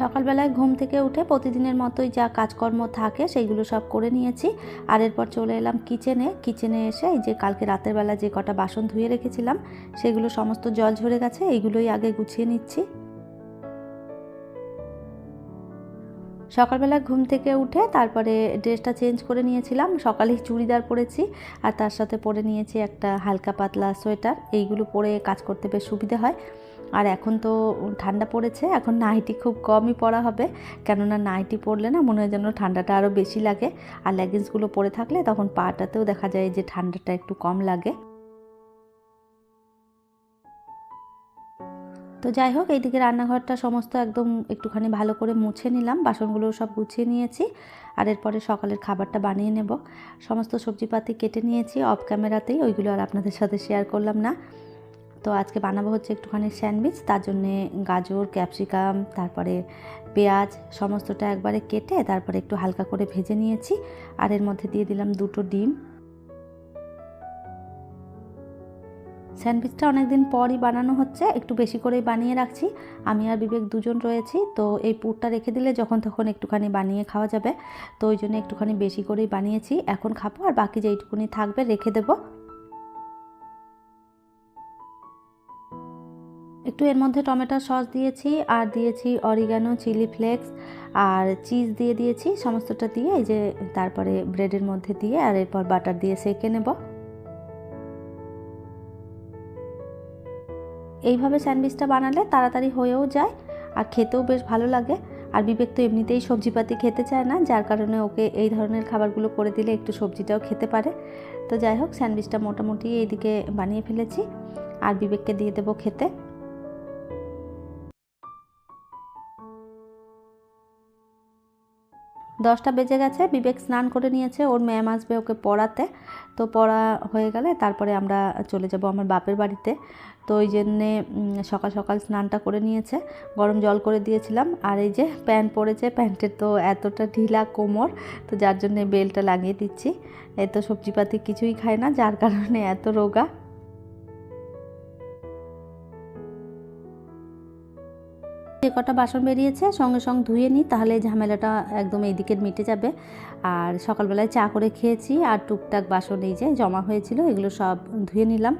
সকালবেলায় ঘুম থেকে উঠে প্রতিদিনের মতোই যা কাজকর্ম থাকে সেইগুলো সব করে নিয়েছি। আর এরপর চলে এলাম কিচেনে। কিচেনে এসে এই যে কালকে রাতের বেলা যে কটা বাসন ধুয়ে রেখেছিলাম, সেগুলো সমস্ত জল ঝরে গেছে, এইগুলোই আগে গুছিয়ে নিচ্ছি। সকালবেলা ঘুম থেকে উঠে তারপরে ড্রেসটা চেঞ্জ করে নিয়েছিলাম, সকালেই চুড়িদার পরেছি। আর তার সাথে পরে নিয়েছি একটা হালকা পাতলা সোয়েটার, এইগুলো পরে কাজ করতে বেশ সুবিধে হয়। আর এখন তো ঠান্ডা পড়েছে, এখন নাইটি খুব কমই পরা হবে। কেননা নাইটি পরলে না মনে হয় যেন ঠান্ডাটা আরও বেশি লাগে। আর লেগিংসগুলো পরে থাকলে তখন পাটাতেও দেখা যায় যে ঠান্ডাটা একটু কম লাগে। তো যাই হোক, এইদিকে রান্নাঘরটা সমস্ত একদম একটুখানি ভালো করে মুছে নিলাম। বাসনগুলো সব গুছিয়ে নিয়েছি। আর এরপরে সকালের খাবারটা বানিয়ে নেব। সমস্ত সবজিপাতি কেটে নিয়েছি। অফ ক্যামেরাতেই ওইগুলো আর আপনাদের সাথে শেয়ার করলাম না। তো আজকে বানাবো হচ্ছে একটুখানি স্যান্ডউইচ, তার জন্যে গাজর, ক্যাপসিকাম, তারপরে পেঁয়াজ সমস্তটা একবারে কেটে তারপরে একটু হালকা করে ভেজে নিয়েছি। আর এর মধ্যে দিয়ে দিলাম দুটো ডিম। স্যান্ডউইচটা অনেক দিন পরই বানানো হচ্ছে, একটু বেশি করেই বানিয়ে রাখছি। আমি আর বিবেক দুজন রয়েছি, তো এই পুরটা রেখে দিলে যখন তখন একটুখানি বানিয়ে খাওয়া যাবে। তো ওই জন্য একটুখানি বেশি করেই বানিয়েছি। এখন খাব আর বাকি যেইটুকুনি থাকবে রেখে দেবো। একটু এর মধ্যে টমেটো সস দিয়েছি, আর দিয়েছি অরিগানো চিলি ফ্লেক্স আর চিজ দিয়ে দিয়েছি, সমস্তটা দিয়ে এই যে তারপরে ব্রেডের মধ্যে দিয়ে আর এরপর বাটার দিয়ে সেঁকে নেব। এইভাবে স্যান্ডউইচটা বানালে তাড়াতাড়ি হয়েও যায় আর খেতেও বেশ ভালো লাগে। আর বিবেক তো এমনিতেই সবজিপাতি খেতে চায় না, যার কারণে ওকে এই ধরনের খাবারগুলো করে দিলে একটু সবজিটাও খেতে পারে। তো যাই হোক, স্যান্ডউইচটা মোটামুটি এইদিকে বানিয়ে ফেলেছি। আর বিবেককে দিয়ে দেবো খেতে। দশটা বেজে গেছে, বিবেক স্নান করে নিয়েছে, ওর ম্যাম আসবে ওকে পড়াতে। তো পড়া হয়ে গেলে তারপরে আমরা চলে যাব আমার বাপের বাড়িতে। তো ওই জন্যে সকাল সকাল স্নানটা করে নিয়েছে, গরম জল করে দিয়েছিলাম। আর এই যে প্যান্ট পরেছে প্যান্টের তো এতটা ঢিলা কোমর, তো যার জন্যে বেলটা লাগিয়ে দিচ্ছি। এত সবজিপাতি কিছুই খায় না, যার কারণে এত রোগা। যে কটা বাসন বেরিয়েছে, সঙ্গে সঙ্গে ধুয়ে নিই, তাহলে ঝামেলাটা একদম এই দিকের মিটে যাবে। আর সকালবেলায় চা করে খেয়েছি, আর টুকটাক বাসন এই যে জমা হয়েছিল, এগুলো সব ধুয়ে নিলাম।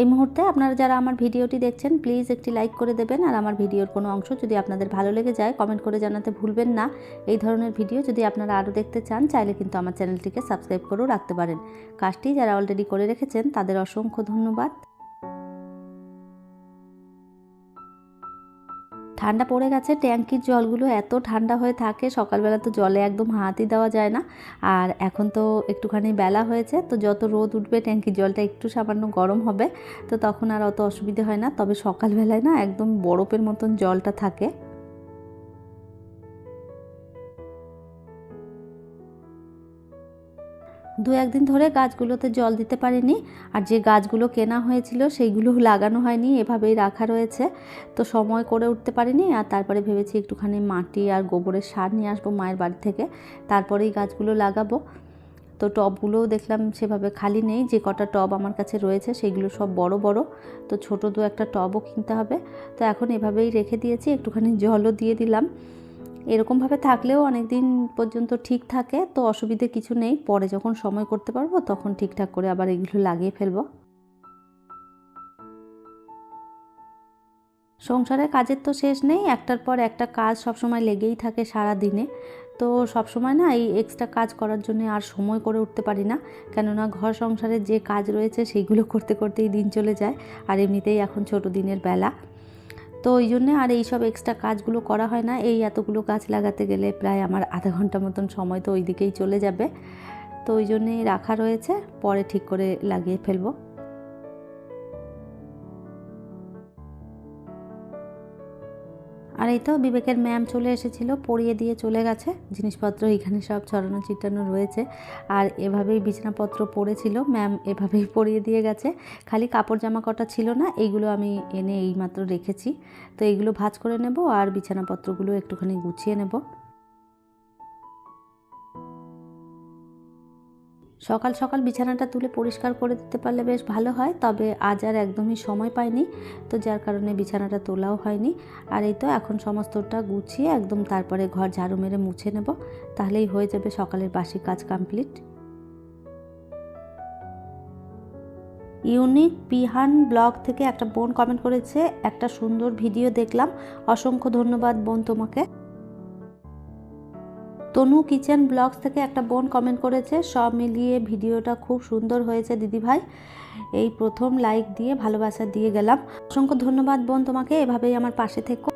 এই মুহূর্তে আপনারা যারা আমার ভিডিওটি দেখছেন, প্লিজ একটি লাইক করে দেবেন, আর আমার ভিডিওর কোনো অংশ যদি আপনাদের ভালো লেগে যায়, কমেন্ট করে জানাতে ভুলবেন না। এই ধরনের ভিডিও যদি আপনারা আরও দেখতে চান, চাইলে কিন্তু আমার চ্যানেলটিকে সাবস্ক্রাইব করেও রাখতে পারেন। কাজটি যারা অলরেডি করে রেখেছেন, তাদের অসংখ্য ধন্যবাদ। ঠান্ডা পড়ে গেছে, ট্যাঙ্কির জলগুলো এত ঠান্ডা হয়ে থাকে, সকালবেলা তো জলে একদম হাতই দেওয়া যায় না। আর এখন তো একটুখানি বেলা হয়েছে, তো যত রোদ উঠবে ট্যাঙ্কির জলটা একটু সামান্য গরম হবে, তো তখন আর অত অসুবিধে হয় না। তবে সকালবেলায় না একদম বরফের মতন জলটা থাকে। দু একদিন ধরে গাছগুলোতে জল দিতে পারিনি আর যে গাছগুলো কেনা হয়েছিল সেইগুলো লাগানো হয়নি, এভাবেই রাখা রয়েছে। তো সময় করে উঠতে পারিনি আর তারপরে ভেবেছি একটুখানি মাটি আর গোবরের সার নিয়ে আসব মায়ের বাড়ি থেকে। তারপরেই গাছগুলো লাগাবো। তো টবগুলোও দেখলাম সেভাবে খালি নেই, যে কটা টব আমার কাছে রয়েছে সেগুলো সব বড় বড়। তো ছোটো দু একটা টবও কিনতে হবে। তো এখন এভাবেই রেখে দিয়েছি, একটুখানি জলও দিয়ে দিলাম। এরকমভাবে থাকলেও অনেক দিন পর্যন্ত ঠিক থাকে, তো অসুবিধে কিছু নেই। পরে যখন সময় করতে পারব, তখন ঠিকঠাক করে আবার এগুলো লাগিয়ে ফেলব। সংসারের কাজের তো শেষ নেই, একটার পর একটা কাজ সবসময় লেগেই থাকে সারা দিনে তো সবসময় না এই এক্সট্রা কাজ করার জন্য আর সময় করে উঠতে পারি না, কেননা ঘর সংসারের যে কাজ রয়েছে সেগুলো করতে, করতেই দিন চলে যায়। আর এমনিতেই এখন ছোট দিনের বেলা। তো ওই জন্যে আর এই সব এক্সট্রা কাজগুলো করা হয় না। এই এতগুলো গাছ লাগাতে গেলে প্রায় আমার আধা ঘণ্টা মতন সময় তো ওই দিকেই চলে যাবে। তো ওই জন্যেই রাখা রয়েছে, পরে ঠিক করে লাগিয়ে ফেলব। আর এই তো বিবেকের ম্যাম চলে এসেছিল, পড়িয়ে দিয়ে চলে গেছে। জিনিসপত্র এখানে সব ছড়ানো চিটানো রয়েছে। আর এভাবেই বিছানাপত্র পড়েছিল, ম্যাম এভাবেই পড়িয়ে দিয়ে গেছে। খালি কাপড় জামা কটা ছিল না এইগুলো আমি এনে এইমাত্র রেখেছি। তো এইগুলো ভাজ করে নেব আর বিছানাপত্রগুলো একটুখানি গুছিয়ে নেব। সকাল সকাল বিছানাটা তুলে পরিষ্কার করে দিতে পারলে বেশ ভালো হয়, তবে আজ আর একদমই সময় পাইনি, তো যার কারণে বিছানাটা তোলাও হয়নি। আর এই তো এখন সমস্তটা গুছিয়ে একদম তারপরে ঘর ঝাড়ু মেরে মুছে নেব, তাহলেই হয়ে যাবে সকালের বাসি কাজ কমপ্লিট ইউনিক পিহান ব্লগ থেকে একটা বোন কমেন্ট করেছে, একটা সুন্দর ভিডিও দেখলাম। অসংখ্য ধন্যবাদ বোন তোমাকে। তনু কিচেন ব্লগস থেকে একটা বোন কমেন্ট করেছে, সব মিলিয়ে ভিডিওটা খুব সুন্দর হয়েছে দিদিভাই। এই প্রথম লাইক দিয়ে ভালোবাসা দিয়ে গেলাম। অসংখ্য ধন্যবাদ বোন তোমাকে, এভাবেই আমার পাশে থেকো।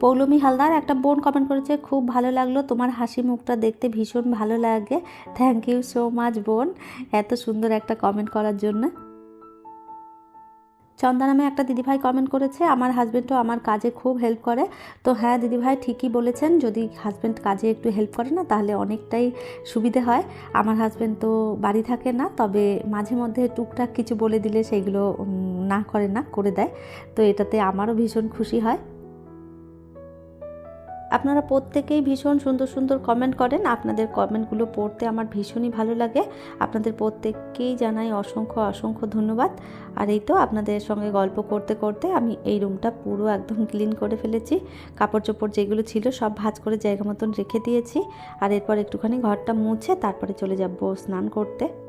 পৌলমী হালদার একটা বোন কমেন্ট করেছে, খুব ভালো লাগল তোমার হাসি মুখটা দেখতে, ভীষণ ভালো লাগে। থ্যাংক ইউ সো মাচ বোন। এত সুন্দর একটা কমেন্ট করার জন্য। চন্দা নামে একটা দিদিভাই কমেন্ট করেছে, আমার হাজব্যান্ডও আমার কাজে খুব হেল্প করে। তো হ্যাঁ দিদিভাই ঠিকই বলেছেন, যদি হাজব্যান্ড কাজে একটু হেল্প করে না, তাহলে অনেকটাই সুবিধে হয়। আমার হাজব্যান্ড তো বাড়ি থাকে না, তবে মাঝে মধ্যে টুকটাক কিছু বলে দিলে সেইগুলো না করে না, করে দেয়। তো এটাতে আমারও ভীষণ খুশি হয়। আপনারা প্রত্যেকেই ভীষণ সুন্দর সুন্দর কমেন্ট করেন। আপনাদের কমেন্টগুলো পড়তে আমার ভীষণই ভালো লাগে। আপনাদের প্রত্যেককেই জানাই অসংখ্য অসংখ্য ধন্যবাদ। আর এই তো আপনাদের সঙ্গে গল্প করতে করতে আমি এই রুমটা পুরো একদম ক্লিন করে ফেলেছি। কাপড় চোপড় যেগুলো ছিল সব ভাজ করে জায়গা মতন রেখে দিয়েছি। আর এরপর একটুখানি ঘরটা মুছে তারপরে চলে যাব স্নান করতে।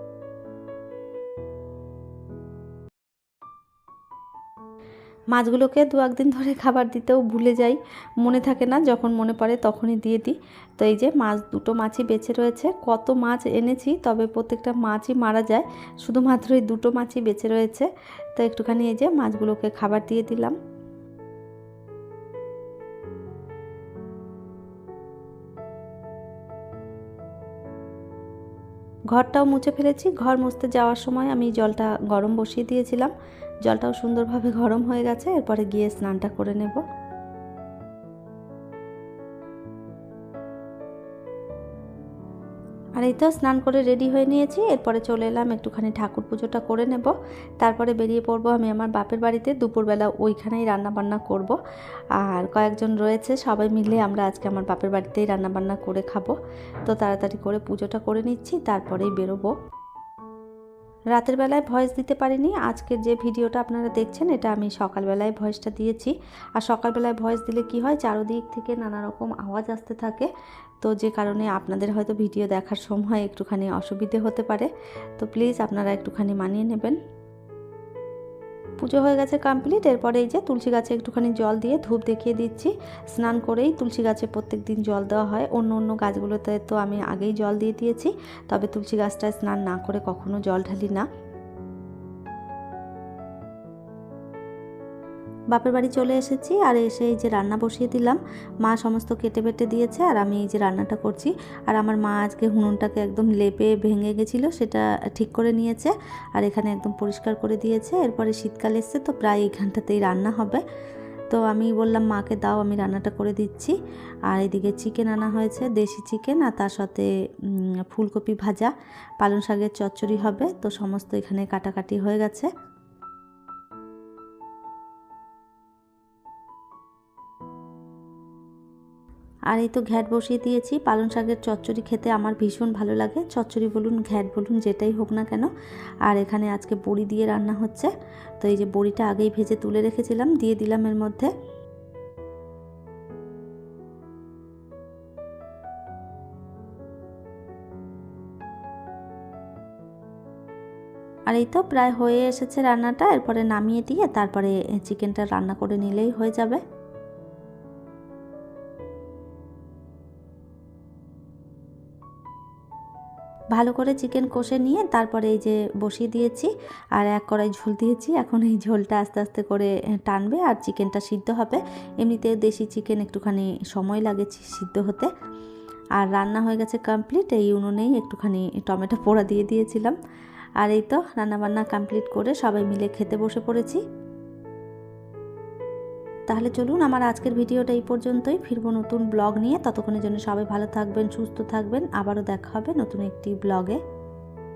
মাছগুলোকে দু একদিন ধরে খাবার দিতেও ভুলে যাই। মনে থাকে না, যখন মনে পড়ে তখনই দিয়ে দিই। তো এই যে মাছ, দুটো মাছই বেঁচে রয়েছে। কত মাছ এনেছি, তবে প্রত্যেকটা মাছই মারা যায়। শুধুমাত্র এই দুটো মাছই বেঁচে রয়েছে। তো একটুখানি এই যে মাছগুলোকে খাবার দিয়ে দিলাম। ঘরটাও মুছে ফেলেছি। ঘর মুছতে যাওয়ার সময় আমি জলটা গরম বসিয়ে দিয়েছিলাম। জলটাও সুন্দরভাবে গরম হয়ে গেছে, এরপরে গিয়ে স্নানটা করে নেব। আর এই তো স্নান করে রেডি হয়ে নিয়েছি, এরপরে চলে এলাম, একটুখানি ঠাকুর পুজোটা করে নেব। তারপরে বেরিয়ে পড়ব আমি আমার বাপের বাড়িতে, দুপুরবেলা ওইখানেই রান্না বান্না করব। আর কয়েকজন রয়েছে, সবাই মিলে আমরা আজকে আমার বাপের বাড়িতেই রান্না বান্না করে খাব। তো তাড়াতাড়ি করে পুজোটা করে নিচ্ছি, তারপরেই বেরোবো। রাতের বেলায় ভয়েস দিতে পারিনি। আজকের যে ভিডিওটা আপনারা দেখছেন, এটা আমি সকালবেলায় ভয়েসটা দিয়েছি। আর সকালবেলায় ভয়েস দিলে কি হয়, চারোদিক থেকে নানা রকম আওয়াজ আসতে থাকে। তো যে কারণে আপনাদের হয়তো ভিডিও দেখার সময় একটুখানি অসুবিধে হতে পারে। তো প্লিজ আপনারা একটুখানি মানিয়ে নেবেন। পুজো হয়ে গেছে কমপ্লিট এরপরে এই যে তুলসী গাছে একটুখানি জল দিয়ে ধূপ দেখিয়ে দিচ্ছি। স্নান করেই তুলসী গাছে প্রত্যেক দিন জল দেওয়া হয়। অন্য অন্য গাছগুলোতে তো আমি আগেই জল দিয়ে দিয়েছি, তবে তুলসী গাছটায় স্নান না করে কখনো জল ঢালি না। বাপের বাড়ি চলে এসেছি আর এসে এই যে রান্না বসিয়ে দিলাম। মা সমস্ত কেটে বেটে দিয়েছে আর আমি এই যে রান্নাটা করছি। আর আমার মা আজকে হুনুনটাকে একদম লেপে ভেঙে গেছিল, সেটা ঠিক করে নিয়েছে আর এখানে একদম পরিষ্কার করে দিয়েছে। এরপরে শীতকাল এসছে তো প্রায় এইখানটাতেই রান্না হবে। তো আমি বললাম, মাকে দাও, আমি রান্নাটা করে দিচ্ছি। আর এদিকে চিকেন আনা হয়েছে, দেশি চিকেন আর তার সাথে ফুলকপি ভাজা। পালং শাকের চচ্চড়ি হবে, তো সমস্ত এখানে কাটাকাটি হয়ে গেছে। আর এই তো ঘ্যাট বসিয়ে দিয়েছি। পালং শাকের চচ্চড়ি খেতে আমার ভীষণ ভালো লাগে। চচ্চড়ি বলুন, ঘ্যাট বলুন, যেটাই হোক না কেন। আর এখানে আজকে বড়ি দিয়ে রান্না হচ্ছে। তো এই যে বড়িটা আগেই ভেজে তুলে রেখেছিলাম, দিয়ে দিলাম এর মধ্যে। আর এই তো প্রায় হয়ে এসেছে রান্নাটা। এরপরে নামিয়ে দিয়ে তারপরে চিকেনটা রান্না করে নিলেই হয়ে যাবে। ভালো করে চিকেন কষে নিয়ে তারপরে এই যে বসিয়ে দিয়েছি আর এক কড়াই ঝোল দিয়েছি। এখন এই ঝোলটা আস্তে আস্তে করে টানবে আর চিকেনটা সিদ্ধ হবে। এমনিতে দেশি চিকেন একটুখানি সময় লাগে সিদ্ধ হতে। আর রান্না হয়ে গেছে কমপ্লিট এই উনুনেই একটুখানি টমেটো পোড়া দিয়ে দিয়েছিলাম। আর এই তো রান্নাবান্না কমপ্লিট করে সবাই মিলে খেতে বসে পড়েছি। তাহলে চলুন আমার আজকের ভিডিওটা এই পর্যন্তই। ফিরব নতুন ব্লগ নিয়ে। ততক্ষণের জন্য সবাই ভালো থাকবেন, সুস্থ থাকবেন। আবারও দেখা হবে নতুন একটি ব্লগে।